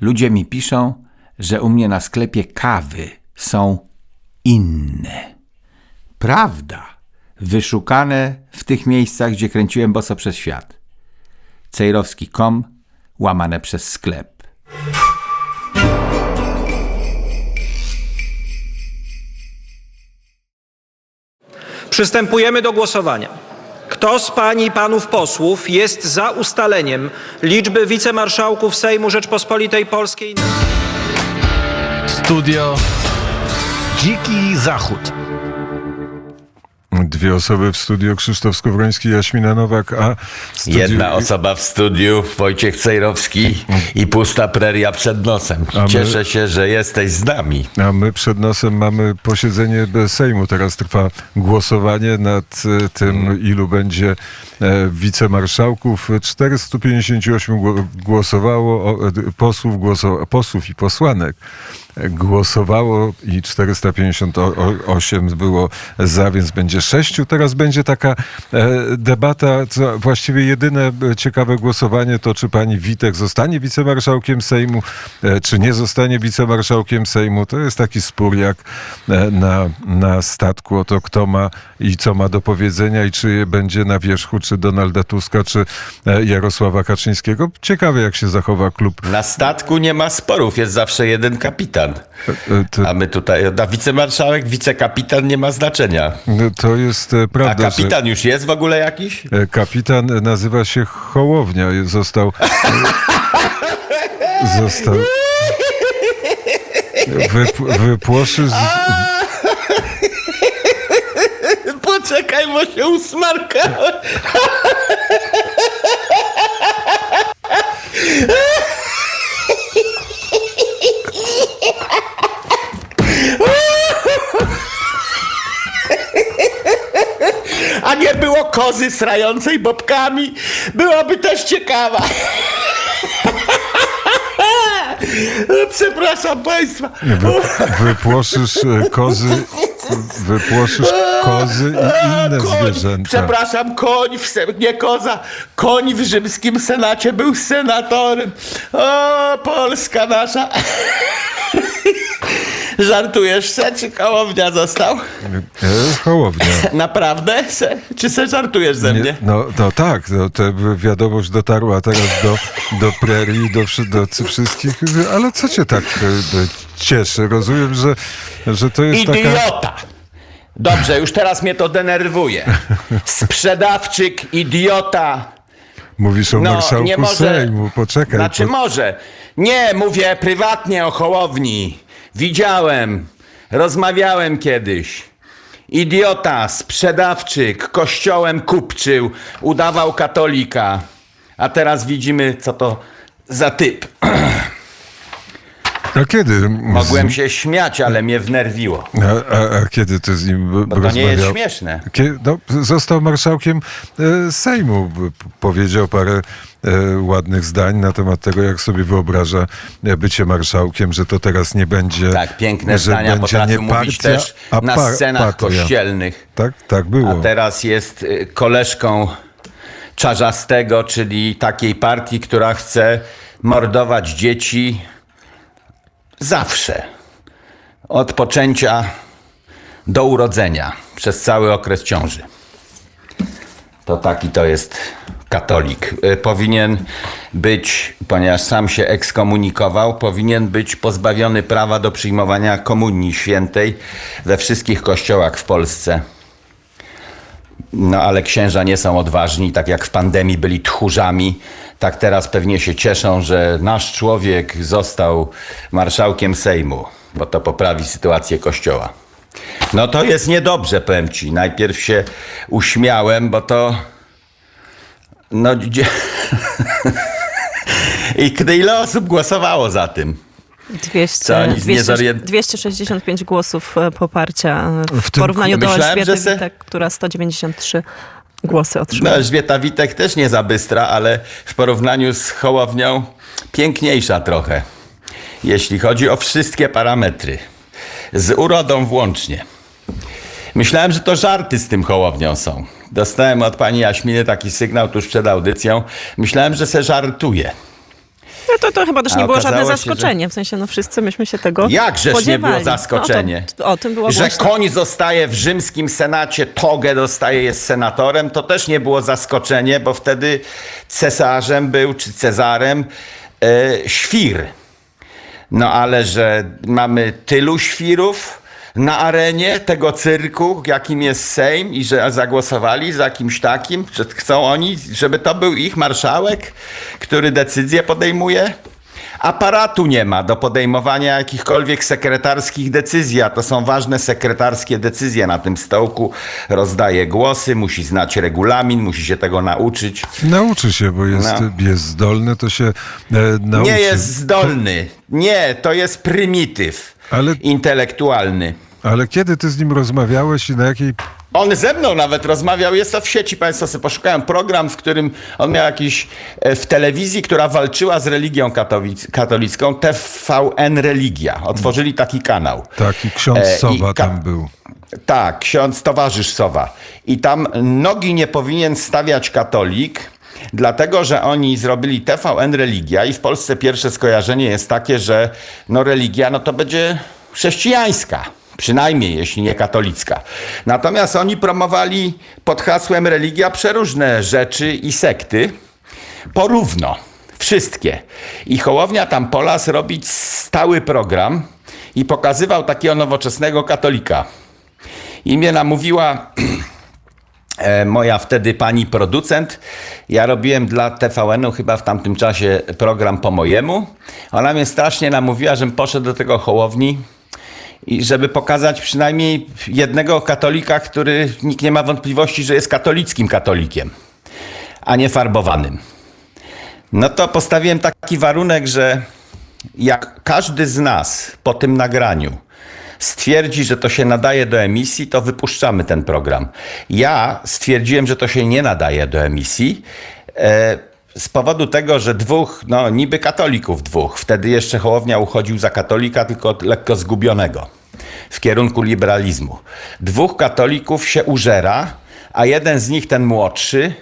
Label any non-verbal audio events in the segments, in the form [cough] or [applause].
Ludzie mi piszą, że u mnie na sklepie kawy są inne. Prawda. Wyszukane w tych miejscach, gdzie kręciłem boso przez świat. Cejrowski.com łamane przez sklep. Przystępujemy do głosowania. Kto z pań i panów posłów jest za ustaleniem liczby wicemarszałków Sejmu Rzeczpospolitej Polskiej? Studio Dziki Zachód. Dwie osoby w studio, Krzysztof Skowroński, Jaśmina Nowak, a studiu... Jedna osoba w studiu, Wojciech Cejrowski i pusta preria przed nosem. my- Cieszę się, że jesteś z nami. A my przed nosem mamy posiedzenie Sejmu. Teraz trwa głosowanie nad e, tym, ilu będzie e, wicemarszałków. 458 gło- głosowało, e, posłów, głoso, posłów i posłanek głosowało i 458 było za, więc będzie sześciu. Teraz będzie taka e, debata, co właściwie jedyne e, ciekawe głosowanie to, czy pani Witek zostanie wicemarszałkiem Sejmu, e, czy nie zostanie wicemarszałkiem Sejmu. To jest taki spór jak na, na statku o to, kto ma i co ma do powiedzenia i czy będzie na wierzchu, czy Donalda Tuska, czy Jarosława Kaczyńskiego. Ciekawe, jak się zachowa klub. Na statku nie ma sporów, jest zawsze jeden kapitan. E, To, A my tutaj, a wicemarszałek, wicekapitan nie ma znaczenia. to jest e, A prawda, że... kapitan już jest w ogóle jakiś? E, Kapitan nazywa się Hołownia. Został. został. Wyp, wypłoszy. Z, Poczekaj, bo się usmarkałem. A nie było kozy srającej bobkami? Byłaby też ciekawa. [laughs] Przepraszam państwa. wy, wypłoszysz e, kozy. Wypłoszysz kozy i inne Koń, zwierzęta. Przepraszam, koń, w, nie koza, koń w rzymskim senacie był senatorem. O, Polska nasza. [laughs] Żartujesz se, czy kołownia został? E, Hołownia. Naprawdę? Se, czy se żartujesz ze mnie? Nie, no, no tak, no, to wiadomość dotarła teraz do, do prerii, do, do wszystkich, ale co cię tak e, e, cieszy? Rozumiem, że, że to jest taka... Idiota! Dobrze, już teraz mnie to denerwuje. Sprzedawczyk, idiota. Mówisz o No, marszałku nie może. Sejmu, poczekaj. Znaczy po- może. Nie, mówię prywatnie o Hołowni. Widziałem, rozmawiałem kiedyś. Idiota, sprzedawczyk, kościołem kupczył, udawał katolika. A teraz widzimy, co to za typ. [clears throat] A kiedy? Mogłem się śmiać, ale mnie wnerwiło. A, a, a kiedy ty z nim Bo to nie rozmawiał? jest śmieszne. Kie- no, został marszałkiem e, Sejmu. Powiedział parę e, ładnych zdań na temat tego, jak sobie wyobraża e, bycie marszałkiem, że to teraz nie będzie. Tak, piękne że zdania będzie nie mówić partia, też a na par- scenach partia. kościelnych. Tak, tak było. A teraz jest y, koleżką Czarzastego, czyli takiej partii, która chce mordować dzieci zawsze. Od poczęcia do urodzenia, przez cały okres ciąży. To taki to jest katolik. Y, Powinien być, ponieważ sam się ekskomunikował, powinien być pozbawiony prawa do przyjmowania komunii świętej we wszystkich kościołach w Polsce. No ale księża nie są odważni, tak jak w pandemii byli tchórzami, tak teraz pewnie się cieszą, że nasz człowiek został marszałkiem Sejmu, bo to poprawi sytuację kościoła. No to jest niedobrze, powiem ci. Najpierw się uśmiałem, bo to... No... gdzie- [laughs] I ile osób głosowało za tym? 200, Co, nic nie 200, zorient- 265 głosów e, poparcia e, w, W porównaniu do Elżbiety se- Witek, która 193 głosy No, otrzymała. Elżbieta Witek też nie za bystra, ale w porównaniu z Hołownią piękniejsza trochę. Jeśli chodzi o wszystkie parametry. Z urodą włącznie. Myślałem, że to żarty z tym Hołownią są. Dostałem od pani Jaśminy taki sygnał tuż przed audycją. Myślałem, że se żartuje. No to, to chyba też nie było żadne okazało się, zaskoczenie. W sensie, no wszyscy myśmy się tego Jakżeż nie było zaskoczenie? No, to, o tym było Że koń zostaje w rzymskim senacie, togę dostaje, jest senatorem, to też nie było zaskoczenie, bo wtedy cesarzem był, czy cezarem, e, świr. No ale że mamy tylu świrów na arenie tego cyrku, jakim jest Sejm i że zagłosowali za kimś takim, że chcą oni, żeby to był ich marszałek, który decyzje podejmuje? Aparatu nie ma do podejmowania jakichkolwiek sekretarskich decyzji, a to są ważne sekretarskie decyzje na tym stołku. Rozdaje głosy, musi znać regulamin, musi się tego nauczyć. Nauczy się, bo jest, No. jest zdolny, to się e, nauczy. Nie jest zdolny. Nie, to jest prymityw Ale- intelektualny. Ale kiedy ty z nim rozmawiałeś i na jakiej... On ze mną nawet rozmawiał, jest to w sieci, Państwo sobie poszukają program, w którym on miał jakiś e, w telewizji, która walczyła z religią katolicką, TVN Religia. Otworzyli taki kanał. Taki ksiądz E, i Sowa ka- tam był. Tak, ksiądz towarzysz Sowa. I tam nogi nie powinien stawiać katolik, dlatego że oni zrobili TVN Religia i w Polsce pierwsze skojarzenie jest takie, że no religia no to będzie chrześcijańska. Przynajmniej, jeśli nie katolicka. Natomiast oni promowali pod hasłem religia przeróżne rzeczy i sekty porówno. Wszystkie. I Hołownia tam polas robić stały program i pokazywał takiego nowoczesnego katolika. I mnie namówiła [clears throat] e, moja wtedy pani producent. Ja robiłem dla TVN-u chyba w tamtym czasie program po mojemu. Ona mnie strasznie namówiła, żebym poszedł do tego Hołowni i żeby pokazać przynajmniej jednego katolika, który nikt nie ma wątpliwości, że jest katolickim katolikiem, a nie farbowanym. No to postawiłem taki warunek, że jak każdy z nas po tym nagraniu stwierdzi, że to się nadaje do emisji, to wypuszczamy ten program. Ja stwierdziłem, że to się nie nadaje do emisji. E, z powodu tego, że dwóch, no niby katolików dwóch, wtedy jeszcze Hołownia uchodził za katolika, tylko lekko zgubionego w kierunku liberalizmu. Dwóch katolików się użera, a jeden z nich, ten młodszy,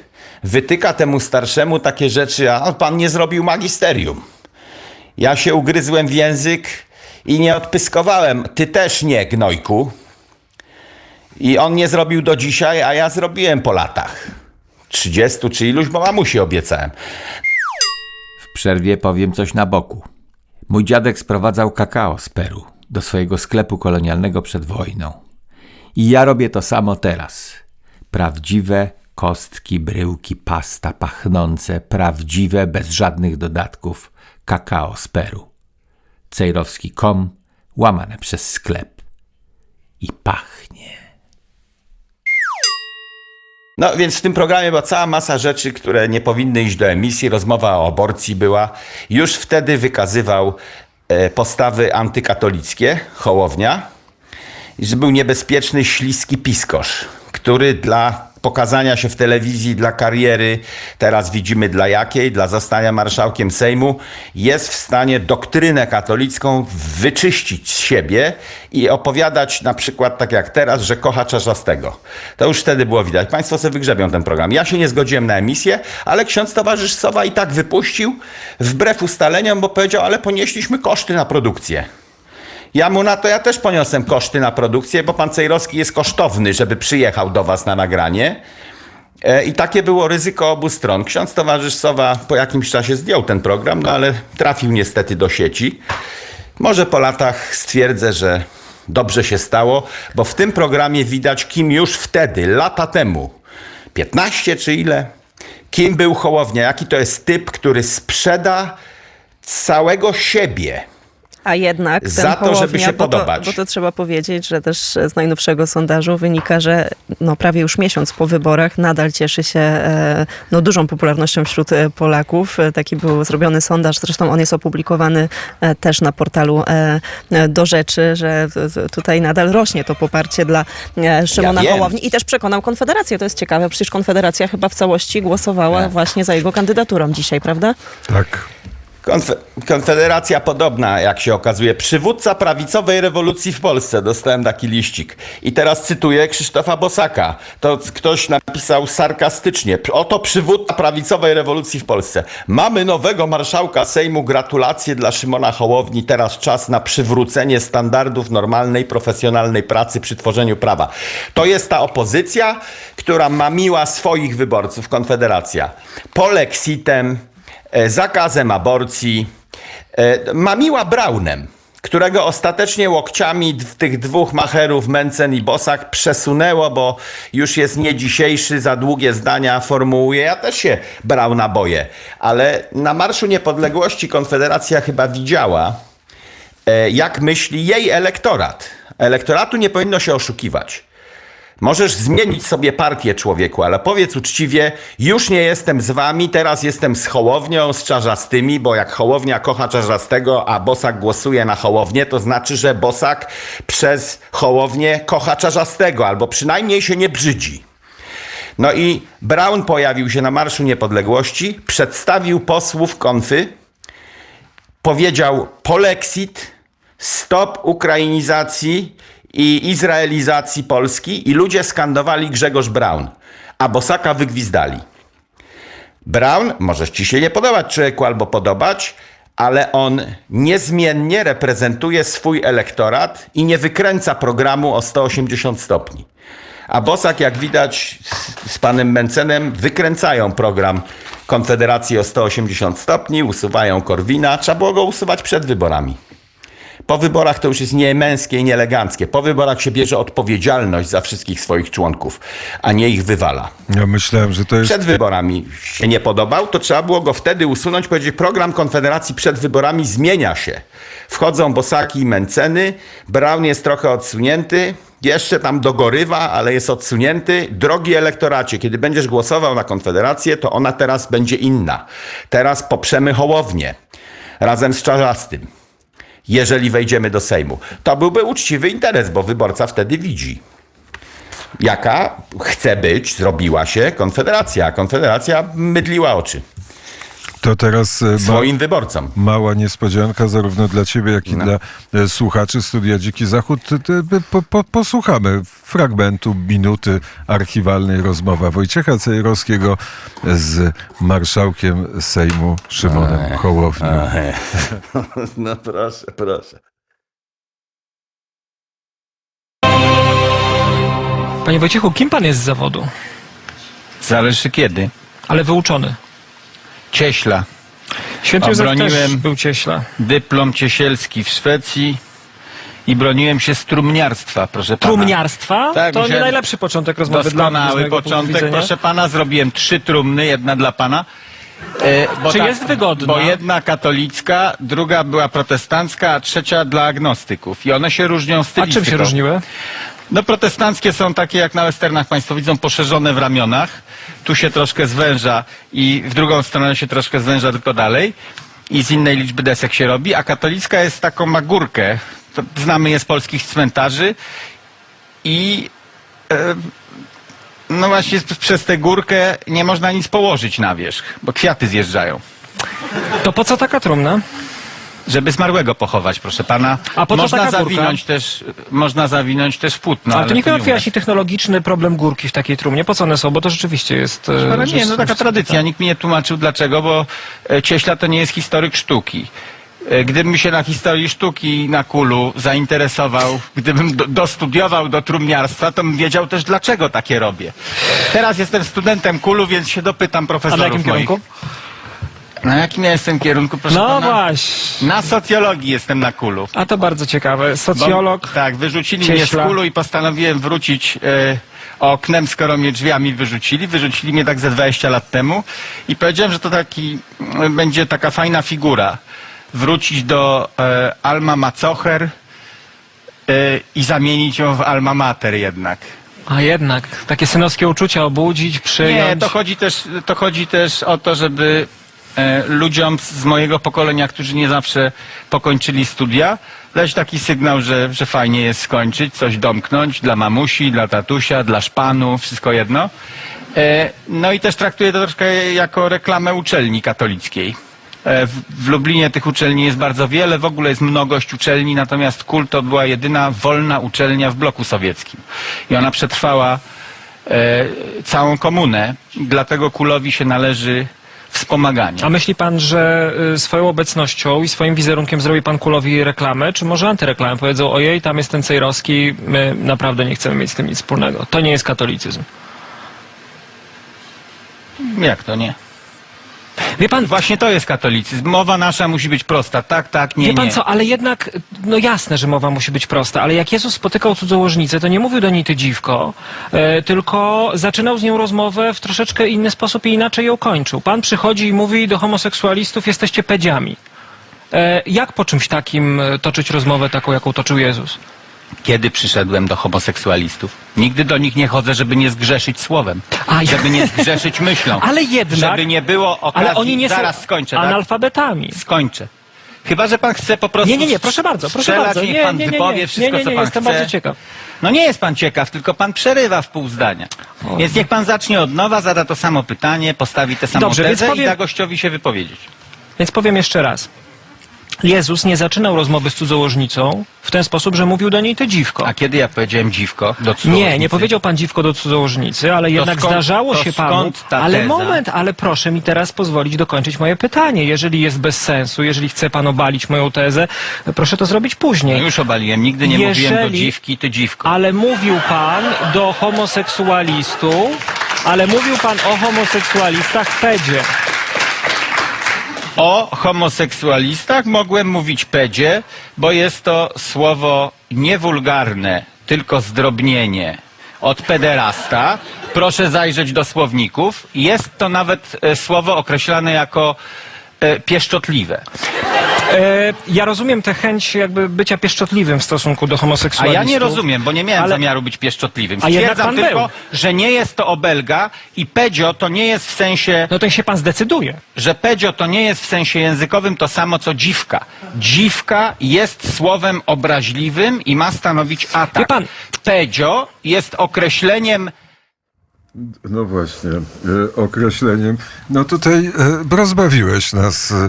wytyka temu starszemu takie rzeczy, a pan nie zrobił magisterium. Ja się ugryzłem w język i nie odpyskowałem. Ty też nie, gnojku. I on nie zrobił do dzisiaj, a ja zrobiłem po latach. 30 czy iluś, bo mamusi obiecałem. W przerwie powiem coś na boku. Mój dziadek sprowadzał kakao z Peru do swojego sklepu kolonialnego przed wojną. I ja robię to samo teraz. Prawdziwe kostki, bryłki, pasta pachnące, prawdziwe, bez żadnych dodatków, kakao z Peru. Cejrowski.com, łamane przez sklep. I pachnie. No więc w tym programie była cała masa rzeczy, które nie powinny iść do emisji. Rozmowa o aborcji była. Już wtedy wykazywał e, postawy antykatolickie, Hołownia, że był niebezpieczny, śliski piskosz, który dla pokazania się w telewizji, dla kariery, teraz widzimy dla jakiej, dla zostania marszałkiem Sejmu, jest w stanie doktrynę katolicką wyczyścić z siebie i opowiadać na przykład tak jak teraz, że kocha Czarzastego. To już wtedy było widać. Państwo sobie wygrzebią ten program. Ja się nie zgodziłem na emisję, ale ksiądz towarzysz Sowa i tak wypuścił wbrew ustaleniom, bo powiedział, ale ponieśliśmy koszty na produkcję. Ja mu na to ja też poniosłem koszty na produkcję, bo pan Cejrowski jest kosztowny, żeby przyjechał do was na nagranie. E, I takie było ryzyko obu stron. Ksiądz towarzysz Sowa po jakimś czasie zdjął ten program, no ale trafił niestety do sieci. Może po latach stwierdzę, że dobrze się stało, bo w tym programie widać, kim już wtedy, lata temu, 15 czy ile, kim był Hołownia, jaki to jest typ, który sprzeda całego siebie. A jednak ten Za to, żeby Hołownia, się bo to, podobać. bo to trzeba powiedzieć, że też z najnowszego sondażu wynika, że no prawie już miesiąc po wyborach nadal cieszy się e, no dużą popularnością wśród e, Polaków. E, Taki był zrobiony sondaż, zresztą on jest opublikowany też na portalu Do Rzeczy, że tutaj nadal rośnie to poparcie dla Szymona wiem. Hołowni i też przekonał Konfederację. To jest ciekawe, przecież Konfederacja chyba w całości głosowała Tak. właśnie za jego kandydaturą dzisiaj, prawda? Tak. Konfe- Konfederacja podobna, jak się okazuje. Przywódca prawicowej rewolucji w Polsce. Dostałem taki liścik. I teraz cytuję Krzysztofa Bosaka. To ktoś napisał sarkastycznie. Oto przywódca prawicowej rewolucji w Polsce. Mamy nowego marszałka Sejmu. Gratulacje dla Szymona Hołowni. Teraz czas na przywrócenie standardów normalnej, profesjonalnej pracy przy tworzeniu prawa. To jest ta opozycja, która mamiła swoich wyborców, Konfederacja. Polexitem, zakazem aborcji, e, mamiła Braunem, którego ostatecznie łokciami tych dwóch macherów, Mencen i Bosak, przesunęło, bo już jest nie dzisiejszy, za długie zdania formułuje. Ja też się Brauna boję, ale na Marszu Niepodległości Konfederacja chyba widziała, e, jak myśli jej elektorat. Elektoratu nie powinno się oszukiwać. Możesz zmienić sobie partię człowieku, ale powiedz uczciwie, już nie jestem z wami, teraz jestem z Hołownią, z Czarzastymi, bo jak Hołownia kocha Czarzastego, a Bosak głosuje na Hołownię, to znaczy, że Bosak przez Hołownię kocha Czarzastego, albo przynajmniej się nie brzydzi. No i Brown pojawił się na Marszu Niepodległości, przedstawił posłów konfy, powiedział polexit, stop ukrainizacji i izraelizacji Polski i ludzie skandowali Grzegorz Braun, a Bosaka wygwizdali. Brown, może ci się nie podobać człowieku albo podobać, ale on niezmiennie reprezentuje swój elektorat i nie wykręca programu o 180 stopni. A Bosak, jak widać z, z panem Mencenem, wykręcają program Konfederacji o 180 stopni, usuwają Korwina. Trzeba było go usuwać przed wyborami. Po wyborach to już jest niemęskie i nieeleganckie. Po wyborach się bierze odpowiedzialność za wszystkich swoich członków, a nie ich wywala. Ja myślałem, że to jest... Przed wyborami się nie podobał, to trzeba było go wtedy usunąć, powiedzieć, program Konfederacji przed wyborami zmienia się. Wchodzą Bosaki i Menceny, Brown jest trochę odsunięty, jeszcze tam dogorywa, ale jest odsunięty. Drogi elektoracie, kiedy będziesz głosował na Konfederację, to ona teraz będzie inna. Teraz poprzemy Hołownię razem z Czarzastym jeżeli wejdziemy do Sejmu. To byłby uczciwy interes, bo wyborca wtedy widzi, jaka chce być, zrobiła się Konfederacja. Konfederacja mydliła oczy To teraz e, ma, swoim wyborcom. mała niespodzianka zarówno dla ciebie, jak i No. dla e, słuchaczy Studia Dziki Zachód. Po, po, posłuchamy fragmentu, minuty archiwalnej rozmowy Wojciecha Cejrowskiego z marszałkiem Sejmu Szymonem Hołownią. [laughs] No proszę, proszę. Panie Wojciechu, kim pan jest z zawodu? Zależy kiedy. Ale wyuczony. Cieśla. Święty Józef też Obroniłem- był cieśla. Dyplom ciesielski w Szwecji i broniłem się z trumniarstwa, proszę pana. Trumniarstwa? Tak, to nie musiałem- najlepszy początek rozmowy dla mnie z Doskonały mojego punktu początek, widzenia. proszę pana. Zrobiłem trzy trumny, jedna dla pana. E, bo Czy jest wygodna? Bo jedna katolicka, druga była protestancka, a trzecia dla agnostyków. I one się różnią A stylistyką. czym się różniły? No protestanckie są takie jak na westernach Państwo widzą, poszerzone w ramionach. Tu się troszkę zwęża i w drugą stronę się troszkę zwęża tylko dalej. I z innej liczby desek się robi. A katolicka jest taką ma górkę. To znamy je z polskich cmentarzy. I e, no właśnie przez tę górkę nie można nic położyć na wierzch, bo kwiaty zjeżdżają. To po co taka trumna? Żeby zmarłego pochować, proszę pana. A po co można taka górka? zawinąć też, można zawinąć też w płótno. ale to niech mi nie u nas. wyjaśni technologiczny problem górki w takiej trumnie. Po co one są? Bo to rzeczywiście jest... e, Ale nie, no taka tradycja. Nikt mi nie tłumaczył dlaczego, bo e, Cieśla to nie jest historyk sztuki. E, Gdybym się na historii sztuki na kulu zainteresował, gdybym do, dostudiował do trumniarstwa, to bym wiedział też dlaczego takie robię. Teraz jestem studentem kulu, więc się dopytam A profesorów na jakim moich. kierunku? Na jakim ja jestem kierunku, proszę No pana? właśnie. Na socjologii jestem na kulu. A to bardzo ciekawe. Socjolog. Bo, tak, wyrzucili mnie z kulu i postanowiłem wrócić e, oknem, skoro mnie drzwiami wyrzucili. Wyrzucili mnie tak ze 20 lat temu i powiedziałem, że to taki mm, będzie taka fajna figura. Wrócić do e, Alma Macocher e, i zamienić ją w Alma Mater jednak. A jednak, takie synowskie uczucia obudzić, przyjąć. Nie, to chodzi też, to chodzi też o to, żeby e, ludziom z mojego pokolenia, którzy nie zawsze pokończyli studia, dać taki sygnał, że, że fajnie jest skończyć, coś domknąć dla mamusi, dla tatusia, dla szpanu, wszystko jedno. E, no i też traktuję to troszkę jako reklamę uczelni katolickiej. E, W, w Lublinie tych uczelni jest bardzo wiele, w ogóle jest mnogość uczelni, natomiast KUL to była jedyna wolna uczelnia w bloku sowieckim. I ona przetrwała e, całą komunę, dlatego KULowi się należy wspomaganie. A myśli pan, że y, swoją obecnością i swoim wizerunkiem zrobi pan Kulowi reklamę, czy może antyreklamę? Powiedzą, ojej, tam jest ten Cejrowski, my naprawdę nie chcemy mieć z tym nic wspólnego. To nie jest katolicyzm. Jak to nie? Wie pan, Właśnie to jest katolicyzm. Mowa nasza musi być prosta. Tak, tak, nie, Wie pan nie. co, ale jednak, no jasne, że mowa musi być prosta, ale jak Jezus spotykał cudzołożnicę, to nie mówił do niej ty dziwko, e, tylko zaczynał z nią rozmowę w troszeczkę inny sposób i inaczej ją kończył. Pan przychodzi i mówi do homoseksualistów, jesteście pedziami. E, jak po czymś takim toczyć rozmowę taką, jaką toczył Jezus? Kiedy przyszedłem do homoseksualistów? Nigdy do nich nie chodzę, żeby nie zgrzeszyć słowem. A, żeby nie zgrzeszyć [laughs] myślą. Ale jednak- Żeby nie było okazji... Ale oni nie Zaraz są skończę, tak? analfabetami. Skończę. Chyba, że pan chce po prostu Nie, nie, nie, proszę bardzo, proszę strzelać, bardzo. niech Nie, pan nie, nie, nie, wypowie wszystko, nie, nie, co nie, pan jestem chce. bardzo ciekaw. No nie jest pan ciekaw, tylko pan przerywa w pół zdania. Więc niech pan zacznie od nowa, zada to samo pytanie, postawi tę samą Dobrze, więc tezę powiem- i da gościowi się wypowiedzieć. Więc powiem jeszcze raz. Jezus nie zaczynał rozmowy z cudzołożnicą w ten sposób, że mówił do niej ty dziwko. A kiedy ja powiedziałem dziwko do Nie, cudzołożnicy? nie powiedział pan dziwko do cudzołożnicy, ale jednak skąd- zdarzało to się panu. skąd ta Ale teza? moment, ale proszę mi teraz pozwolić dokończyć moje pytanie. Jeżeli jest bez sensu, jeżeli chce pan obalić moją tezę, proszę to zrobić No później. już obaliłem, nigdy nie mówiłem do Jeżeli- dziwki, ty dziwko. Ale mówił pan do homoseksualistów, ale mówił pan o homoseksualistach w pedzie. O homoseksualistach mogłem mówić pedzie, bo jest to słowo niewulgarne, tylko zdrobnienie od pederasta. Proszę zajrzeć do słowników. Jest to nawet e, słowo określane jako e, pieszczotliwe. E, ja rozumiem tę chęć jakby bycia pieszczotliwym w stosunku do A homoseksualistów. ja nie rozumiem, bo nie miałem Ale- zamiaru być pieszczotliwym. A jednak Stwierdzam pan tylko, był. że nie jest to obelga i pedzio to nie jest w sensie No to niech się pan zdecyduje. że pedzio to nie jest w sensie językowym to samo co dziwka. Dziwka jest słowem obraźliwym i ma stanowić atak. Wie pan- Pedzio jest określeniem No właśnie, e, określeniem. No tutaj e, rozbawiłeś nas, e,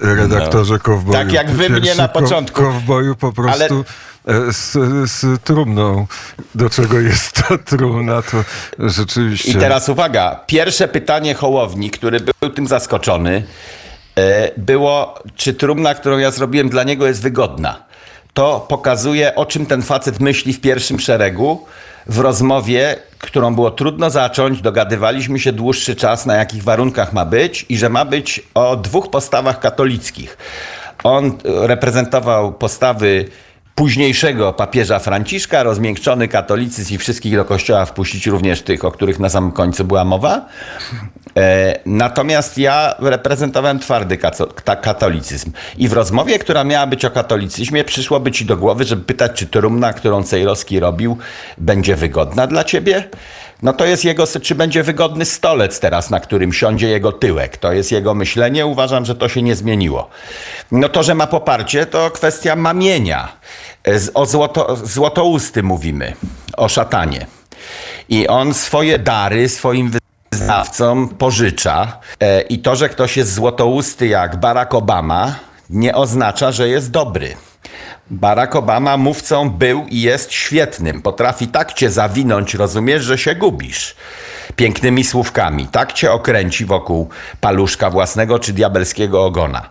redaktorze Kowboju. tak jak wy mnie na początku. Kowboju po prostu e, z, z trumną. Do czego jest ta trumna, to rzeczywiście... I teraz uwaga, pierwsze pytanie Hołowni, który był tym zaskoczony, było, czy trumna, którą ja zrobiłem dla niego jest wygodna. To pokazuje, o czym ten facet myśli w pierwszym szeregu w rozmowie, którą było trudno zacząć. Dogadywaliśmy się dłuższy czas, na jakich warunkach ma być i że ma być o dwóch postawach katolickich. On reprezentował postawy późniejszego papieża Franciszka, rozmiękczony katolicyzm i wszystkich do kościoła wpuścić, również tych, o których na samym końcu była mowa. E, natomiast ja reprezentowałem twardy katolicyzm. I w rozmowie, która miała być o katolicyzmie, przyszłoby ci do głowy, żeby pytać, czy trumna, którą Cejrowski robił, będzie wygodna dla ciebie? No to jest jego, czy będzie wygodny stolec teraz, na którym siądzie jego tyłek. To jest jego myślenie. Uważam, że to się nie zmieniło. No to, że ma poparcie, to kwestia mamienia. E, O złoto, złotousty mówimy, o szatanie. I on swoje dary swoim wyznawcom pożycza. E, I to, że ktoś jest złotousty jak Barack Obama, nie oznacza, że jest dobry. Barack Obama mówcą był i jest świetnym. Potrafi tak cię zawinąć, rozumiesz, że się gubisz. Pięknymi słówkami. Tak cię okręci wokół paluszka własnego czy diabelskiego ogona.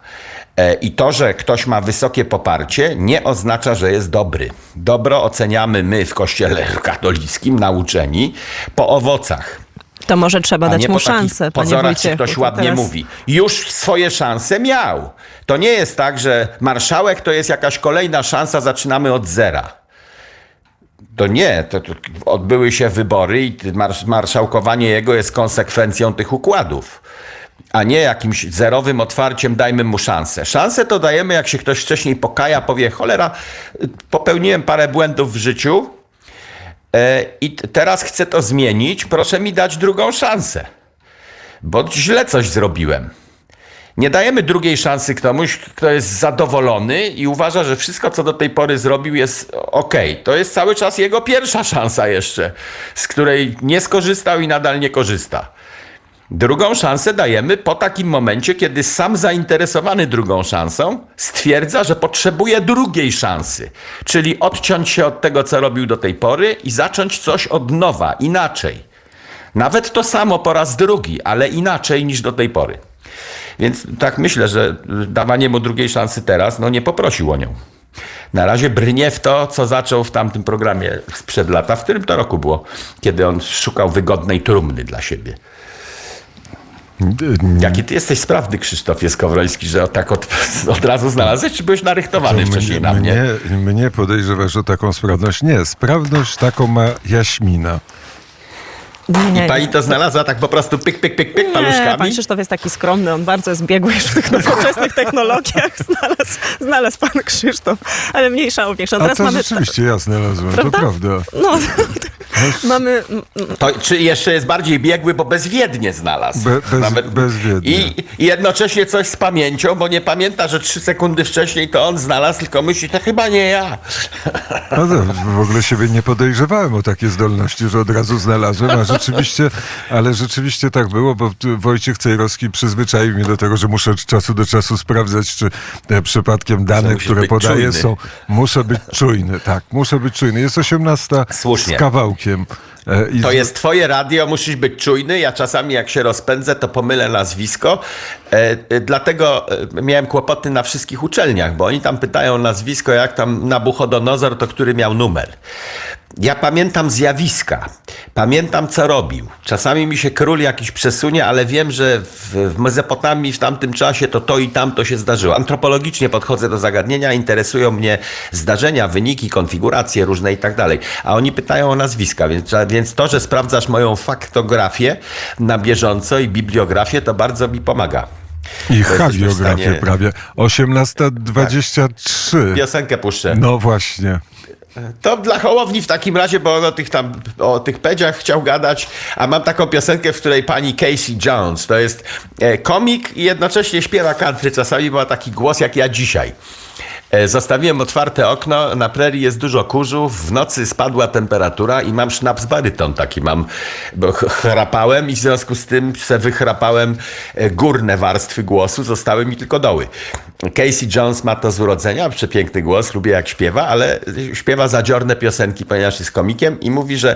E, I to, że ktoś ma wysokie poparcie, nie oznacza, że jest dobry. Dobro oceniamy my w kościele [laughs] katolickim, nauczeni, po owocach. To może trzeba dać mu po szansę, czy Wojciechu. ktoś To ładnie teraz- mówi. Już swoje szanse miał. To nie jest tak, że marszałek to jest jakaś kolejna szansa, zaczynamy od zera. To nie, to, to odbyły się wybory i marsz, marszałkowanie jego jest konsekwencją tych układów. A nie jakimś zerowym otwarciem dajmy mu szansę. Szansę to dajemy, jak się ktoś wcześniej pokaja, powie, cholera, popełniłem parę błędów w życiu, E, I teraz chcę to zmienić, proszę mi dać drugą szansę. Bo źle coś zrobiłem. Nie dajemy drugiej szansy komuś, kto jest zadowolony i uważa, że wszystko, co do tej pory zrobił, jest ok. To jest cały czas jego pierwsza szansa jeszcze, z której nie skorzystał i nadal nie korzysta. Drugą szansę dajemy po takim momencie, kiedy sam zainteresowany drugą szansą stwierdza, że potrzebuje drugiej szansy, czyli odciąć się od tego, co robił do tej pory i zacząć coś od nowa, inaczej. Nawet to samo po raz drugi, ale inaczej niż do tej pory. Więc tak myślę, że dawanie mu drugiej szansy teraz, no nie poprosił o nią. Na razie brnie w to, co zaczął w tamtym programie sprzed lata. W którym to roku było, kiedy on szukał wygodnej trumny dla siebie. Jaki ty jesteś sprawny, Krzysztofie Skowroński, że tak od, [laughs] od razu znalazłeś, czy byłeś narychtowany To wcześniej na mnie? mnie, mnie podejrzewasz o taką sprawność. Nie, sprawność taką ma Jaśmina. Nie, nie, I pani to znalazła tak po prostu pyk, pyk, pyk, pyk Nie, pan paluszkami? Krzysztof jest taki skromny, on bardzo jest biegły już w tych nowoczesnych [laughs] technologiach. Znalazł, znalazł pan Krzysztof, ale mniejsza o większa. A Teraz to mamy... rzeczywiście ja znalazłem, Prawda? to prawda. No, [laughs] mamy... To, czy jeszcze jest bardziej biegły, bo bezwiednie znalazł. Be- bez- bezwiednie. I, I jednocześnie coś z pamięcią, bo nie pamięta, że trzy sekundy wcześniej to on znalazł, tylko myśli, to chyba nie ja. No to w ogóle siebie nie podejrzewałem o takie zdolności, że od razu znalazłem, a rzeczywiście, ale rzeczywiście tak było, bo Wojciech Cejrowski przyzwyczaił mnie do tego, że muszę od czasu do czasu sprawdzać, czy e, przypadkiem dane, które podaję czujny. są... Muszę być czujny, tak, muszę być czujny. Jest 18 Słusznie. z kawałkiem. E, i To jest twoje radio, musisz być czujny. Ja czasami jak się rozpędzę, to pomylę nazwisko. E, e, dlatego miałem kłopoty na wszystkich uczelniach, bo oni tam pytają nazwisko, jak tam Nabuchodonozor, to który miał numer. Ja pamiętam zjawiska, pamiętam co robił. Czasami mi się król jakiś przesunie, ale wiem, że w, w Mezopotamii w tamtym czasie to to i tamto się zdarzyło. Antropologicznie podchodzę do zagadnienia, interesują mnie zdarzenia, wyniki, konfiguracje różne i tak dalej. A oni pytają o nazwiska, więc, więc to, że sprawdzasz moją faktografię na bieżąco i bibliografię, to bardzo mi pomaga. I hagiografię stanie- prawie. 18.23. Piosenkę puszczę. No właśnie. To dla Hołowni w takim razie, bo on o tych tam, o tych pedziach chciał gadać, a mam taką piosenkę, w której pani Casey Jones, to jest e, komik i jednocześnie śpiewa country, czasami ma taki głos jak ja dzisiaj. E, Zostawiłem otwarte okno, na prerii jest dużo kurzu, w nocy spadła temperatura i mam sznaps baryton taki mam, bo ch- chrapałem i w związku z tym se wychrapałem e, górne warstwy głosu, zostały mi tylko doły. Casey Jones ma to z urodzenia, przepiękny głos, lubię jak śpiewa, ale śpiewa zadziorne piosenki, ponieważ jest komikiem i mówi, że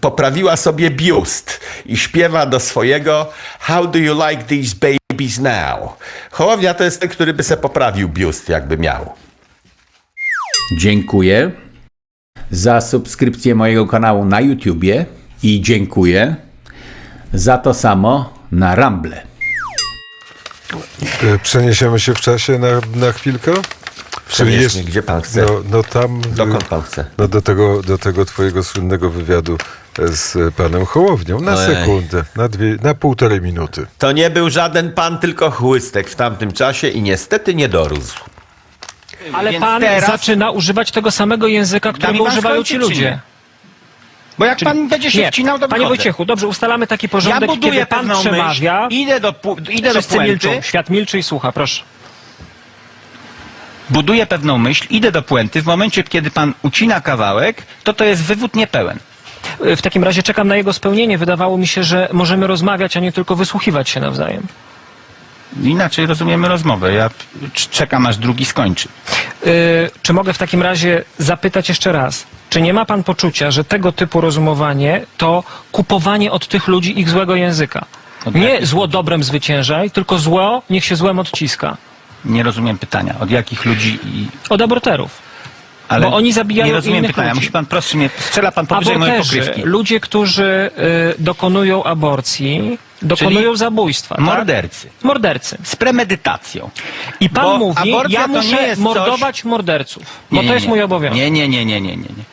poprawiła sobie biust i śpiewa do swojego How do you like these babies now? Hołownia to jest ten, który by se poprawił biust, jakby miał. Dziękuję za subskrypcję mojego kanału na YouTubie i dziękuję za to samo na Rumble. E, Przeniesiemy się w czasie na, na chwilkę? Przenieśmy, gdzie pan chce. No, no tam... Dokąd pan chce? No do tego, do tego twojego słynnego wywiadu z e, panem Hołownią. Na Ojej. sekundę, na, dwie, na półtorej minuty. To nie był żaden pan, tylko chłystek w tamtym czasie i niestety nie dorósł. Ale Więc pan teraz- zaczyna używać tego samego języka, którego pan używają ci skończyć, czy ludzie. nie? Bo jak pan będzie się Nie, wcinał, to panie wychodzę. Wojciechu, dobrze, ustalamy taki ja porządek, buduję kiedy pan pewną przemawia. myśl, idę do, pu- idę do Wszyscy puenty, milczą, świat milczy i słucha, proszę. Buduję pewną myśl, idę do puenty, w momencie, kiedy pan ucina kawałek, to to jest wywód niepełen. W takim razie czekam na jego spełnienie. Wydawało mi się, że możemy rozmawiać, a nie tylko wysłuchiwać się nawzajem. Inaczej rozumiemy rozmowę. Ja czekam, aż drugi skończy. Yy, czy mogę w takim razie zapytać jeszcze raz? Czy nie ma pan poczucia, że tego typu rozumowanie to kupowanie od tych ludzi ich złego języka? Nie zło dobrem zwyciężaj, tylko zło niech się złem odciska. Nie rozumiem pytania. Od jakich ludzi i... Od aborterów. Ale Bo oni zabijają Nie rozumiem innych pytania. ludzi. Musi pan proszę mnie... Strzela pan powyżej mojej Aborterzy, pokrywki. ludzie, którzy y, dokonują aborcji, dokonują zabójstwa. tak? Mordercy. Mordercy. Z premedytacją. I pan Bo mówi, ja muszę mordować morderców, bo Nie, nie, to jest mój obowiązek. Nie, nie, nie, nie, nie, nie. nie.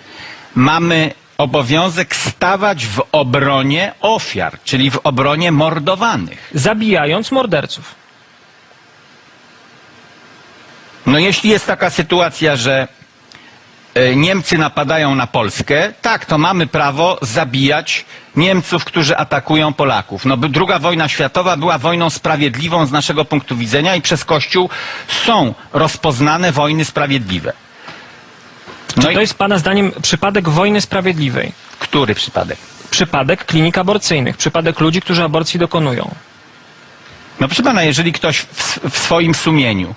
Mamy obowiązek stawać w obronie ofiar, czyli w obronie mordowanych. Zabijając morderców. No jeśli jest taka sytuacja, że e, Niemcy napadają na Polskę, tak, to mamy prawo zabijać Niemców, którzy atakują Polaków. No, by- druga wojna światowa była wojną sprawiedliwą z naszego punktu widzenia i przez Kościół są rozpoznane wojny sprawiedliwe. Czy No i to jest pana zdaniem przypadek wojny sprawiedliwej? który przypadek? przypadek klinik aborcyjnych, przypadek ludzi, którzy aborcji dokonują. No proszę pana, jeżeli ktoś w, w swoim sumieniu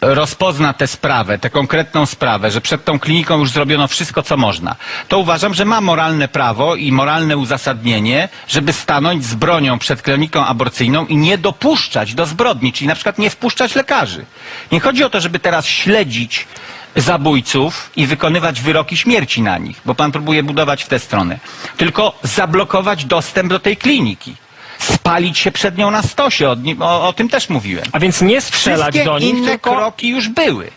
rozpozna tę sprawę, tę konkretną sprawę, że przed tą kliniką już zrobiono wszystko, co można, to uważam, że ma moralne prawo i moralne uzasadnienie, żeby stanąć z bronią przed kliniką aborcyjną i nie dopuszczać do zbrodni, czyli na przykład nie wpuszczać lekarzy. Nie chodzi o to, żeby teraz śledzić zabójców i wykonywać wyroki śmierci na nich, bo pan próbuje budować w tę stronę, tylko zablokować dostęp do tej kliniki. Spalić się przed nią na stosie, o, o, o tym też mówiłem. A więc nie strzelać Wszystkie do nich, inne tylko, kroki już były.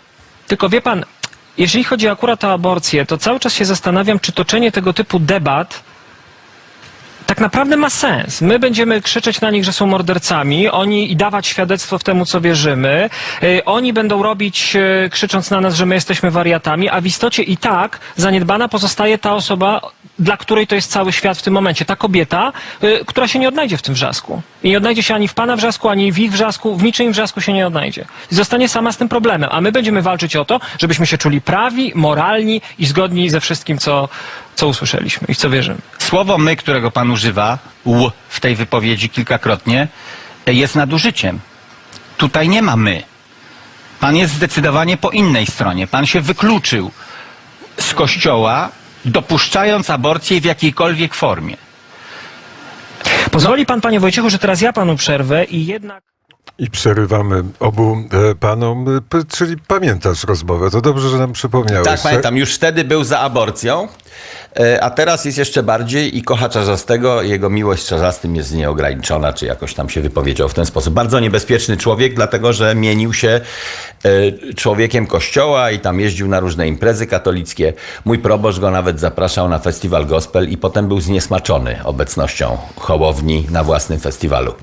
tylko wie pan, jeżeli chodzi akurat o aborcję, to cały czas się zastanawiam, czy toczenie tego typu debat tak naprawdę ma sens. My będziemy krzyczeć na nich, że są mordercami, oni i dawać świadectwo w temu, co wierzymy. Y, oni będą robić, y, krzycząc na nas, że my jesteśmy wariatami, a w istocie i tak zaniedbana pozostaje ta osoba, dla której to jest cały świat w tym momencie. Ta kobieta, y, która się nie odnajdzie w tym wrzasku. I nie odnajdzie się ani w pana wrzasku, ani w ich wrzasku, w niczym wrzasku się nie odnajdzie. I zostanie sama z tym problemem. A my będziemy walczyć o to, żebyśmy się czuli prawi, moralni i zgodni ze wszystkim, co, co usłyszeliśmy i w co wierzymy. Słowo my, którego pan używa, ł, w tej wypowiedzi kilkakrotnie, jest nadużyciem. Tutaj nie ma my. Pan jest zdecydowanie po innej stronie. Pan się wykluczył z kościoła, dopuszczając aborcję w jakiejkolwiek formie. Pozwoli pan, panie Wojciechu, że teraz ja panu przerwę i jednak... I przerywamy obu e, panom, e, czyli pamiętasz rozmowę, to dobrze, że nam przypomniałeś. Tak, pamiętam. Już wtedy był za aborcją, e, a teraz jest jeszcze bardziej i kocha Czarzastego. Jego miłość Czarzastym jest nieograniczona, czy jakoś tam się wypowiedział w ten sposób. Bardzo niebezpieczny człowiek, dlatego że mienił się człowiekiem kościoła i tam jeździł na różne imprezy katolickie. Mój proboszcz go nawet zapraszał na festiwal gospel i potem był zniesmaczony obecnością Hołowni na własnym festiwalu.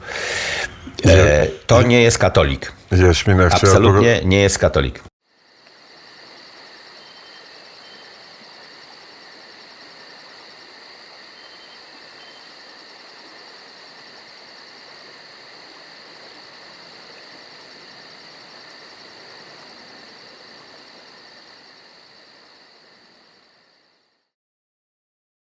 E, to nie jest katolik. Jaśmina. Absolutnie nie jest katolik.